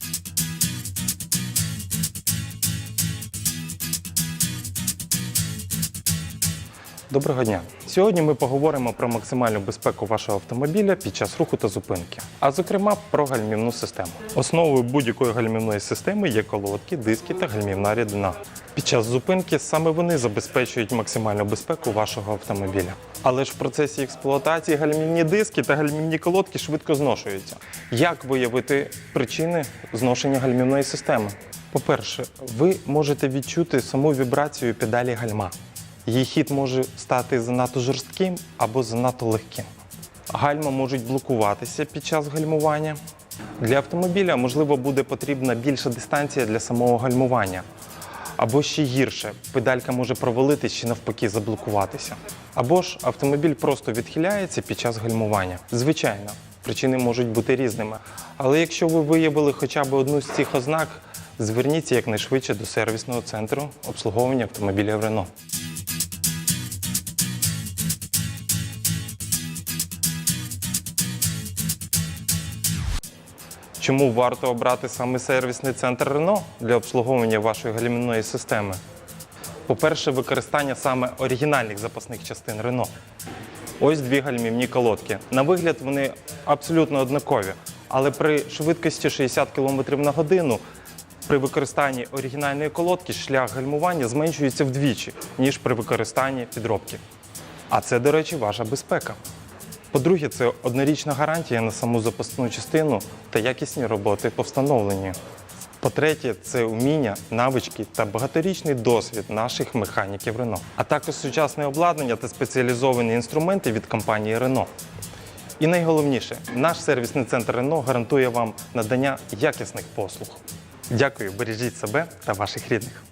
Thank you. Доброго дня! Сьогодні ми поговоримо про максимальну безпеку вашого автомобіля під час руху та зупинки, а зокрема про гальмівну систему. Основою будь-якої гальмівної системи є колодки, диски та гальмівна рідина. Під час зупинки саме вони забезпечують максимальну безпеку вашого автомобіля. Але ж в процесі експлуатації гальмівні диски та гальмівні колодки швидко зношуються. Як виявити причини зношення гальмівної системи? По-перше, ви можете відчути саму вібрацію педалі гальма. Її хід може стати занадто жорстким або занадто легким. Гальма можуть блокуватися під час гальмування. Для автомобіля, можливо, буде потрібна більша дистанція для самого гальмування. Або ще гірше, педалька може провалитись чи навпаки заблокуватися. Або ж автомобіль просто відхиляється під час гальмування. Звичайно, причини можуть бути різними. Але якщо ви виявили хоча б одну з цих ознак, зверніться якнайшвидше до сервісного центру обслуговування автомобілів Renault. Чому варто обрати саме сервісний центр Renault для обслуговування вашої гальмівної системи? По-перше, використання саме оригінальних запасних частин Renault. Ось дві гальмівні колодки. На вигляд вони абсолютно однакові, але при швидкості 60 км на годину при використанні оригінальної колодки шлях гальмування зменшується вдвічі, ніж при використанні підробки. А це, до речі, ваша безпека. По-друге, це однорічна гарантія на саму запасну частину та якісні роботи по встановленню. По-третє, це вміння, навички та багаторічний досвід наших механіків Renault, а також сучасне обладнання та спеціалізовані інструменти від компанії Renault. І найголовніше, наш сервісний центр Renault гарантує вам надання якісних послуг. Дякую, бережіть себе та ваших рідних.